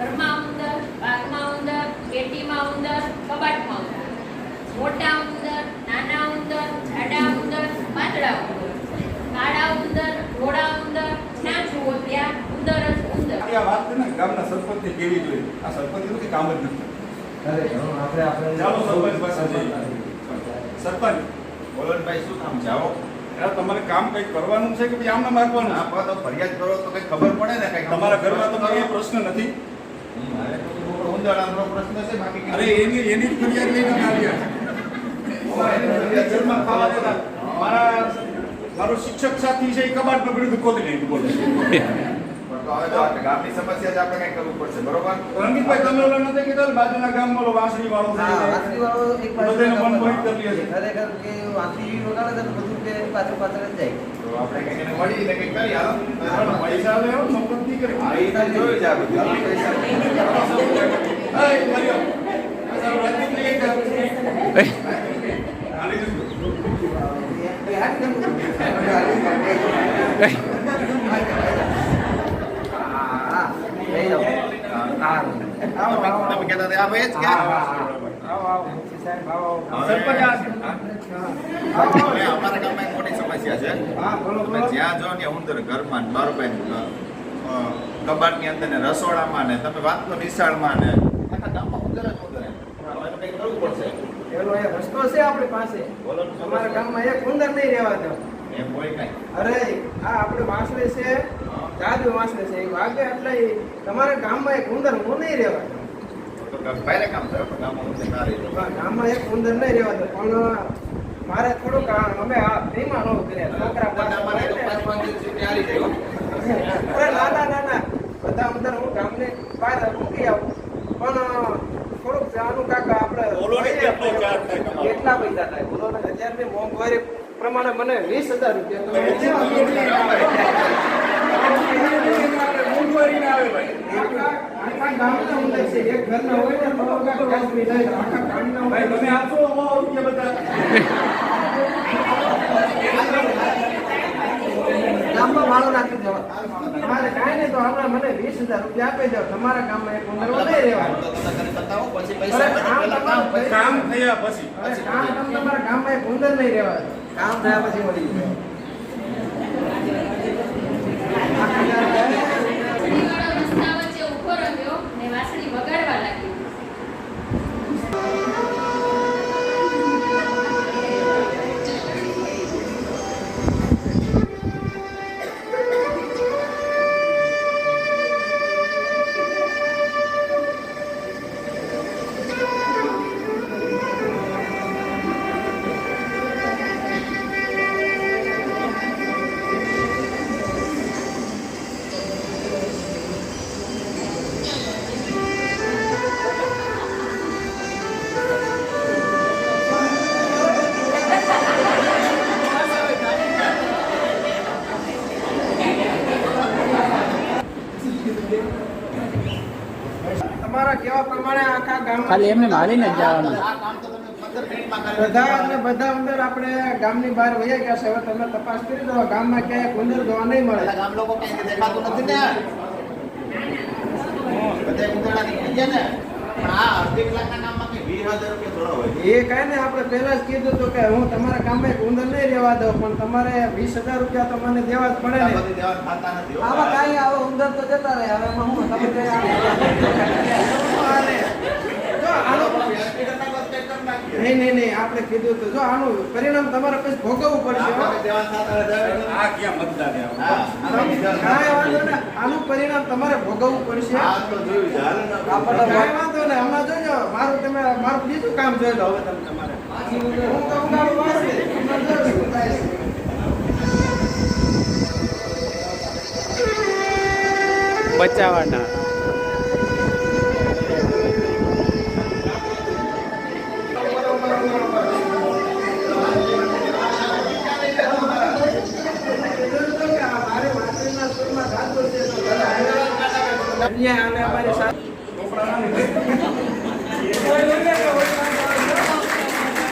ઘરમાં ઉંદર બાગમાં ઉંદર પેટીમાં ઉંદર કબાટમાં ઉંદર મોટા ઉંદર નાના ઉંદર જાડા ઉંદર પાતળા ઉંદર કાળા ઉંદર ઘોડા ઉંદર જ્યાં જુઓ ત્યાં ઉંદર જ ઉંદર. આ વાત છે ને ગામના સરપંચને કેવી જોઈએ? આ સરપંચનું કંઈ કામ જ નથી. અરે આપણે આપણે ચાલો સરપંચ પાસે જઈએ. સરપંચ. બોલનભાઈ શું કામ? જાઓ. આવો તમારે કામ કંઈક કરવાનું છે કે પછી આમને માગવાનું આ તો ફરિયાદ કરો તો કઈ ખબર પડે ને કઈ તમારા ઘરમાં તો કંઈ એ પ્રશ્ન નથી. અરે એની એની ફરિયાદ લઈને આવ્યા. મારા મારો શિક્ષક સાથી છે એ કબાટ પકડ્યું તો ખોલી નહીં બોલે હવે જો ગામની સમસ્યા જ આપણે કઈ કરવું પડશે બરોબર? રણજીતભાઈ તમે ઓલો નથી કીધું બાજુના ગામ ઓલો વાંસળી વાળો વાંસળી વાળો એક બધાને મન મોહિત કરી લે ખરેખર કે વાંસળી વગાડે તો બધું કે પાછળ પાછળ જ જાય. તો આપણે કંઈક એને મળી ને કંઈક કરી હાલો? પણ પૈસા લેવો મફત નહીં કરે. જ બધું. Hey, રણજીત લઈ જા. હાલી જજો. હા, લઈ જાઓ. હા. આવો, આવો, તમે કહેતા હતા, આ ભાઈ ને ઉંદર ઘરમાં અ, કબાટની અંદર ને રસોડામાં ને તમે વાત તો નિશાળમાં ને આખા ગામમાં ઉંદર કંઈક કરવું પડશે એનો રસ્તો છે આપણી પાસે અમારા ગામમાં એક ઉંદર નહીં રહેવા દો. કાંઈ. અરે આ આપણે વાંસળે છે. જાદુ વાંસળે છે. એ વાગે એટલે તમારા ગામમાં એક ઉંદર હું નહીં રહેવા દઉં તો કાંઈ ભારે કામ થયું પણ ગામમાં એક ઉંદર નહીં રહેવા દો પણ મારે થોડુંક અમે આ ધીમા નો કર્યા છોકરા ના ના ના ના બધા ઉંદર હું ગામને બહાર મૂકી આવું. પણ થોડુંક આનું કાકા આપણે કેટલો પૈસા થાય? બોલો ને હજાર ને મોંઘવારી ના મને વીસ હજાર રૂપિયા બધા? ગામમાં ભાડું નાખી દેવા મારે કાંઈ નહીં તો હમણાં મને વીસ હજાર રૂપિયા આપી દો. તમારા ગામમાં એક ઉંદર નહીં રહેવા કામ તમારું પછી કામ થયા પછી. કામ તમારા ગામમાં એક ઉંદર નહીં રહેવા. કામ થયા પછી મળી જાય. ખાલી એમને મારીને જ જવાનું. આ કામ તો તમે પંદર મિનિટમાં કરી બધા એટલે બધા ઉંદર આપણે ગામની બહાર વહી ગયા છે. હવે તમે તપાસ કરી દો ગામમાં ક્યાંય ઉંદર જોવા નહીં મળે. ગામ લોકો દેખાતું નથી ને. બધા ઉંદરડા નીકળી ગયા ને. કઈ એ કાંઈ ને આપણે પહેલા જ કીધું હતું કે હું તમારા ગામમાં ઉંદર નહીં રહેવા દઉં પણ તમારે વીસ હજાર રૂપિયા તો મને દેવા જ પડે ને બધી દેવા ખાતા નથી હો. આમાં કાંઈ આવો ઉંદર તો જતા રહે હવે હું તમે કઈ હાલે. જો આનું. નહીં નહીં નહીં આપણે કીધું જો પરિણામ તમારે પછી ભોગવવું પડશે આનો વિચાર કાંઈ વાંધો ને આનું પરિણામ તમારે ભોગવવું પડશે. આપણને કાંઈ ને હમણાં જોઈ મારું તમે મારું બીજું કામ જોઈ લો હવે તમે તમારે. બચાવવાના. અહીંયા અમે અમારી સાથે ¡Gracias!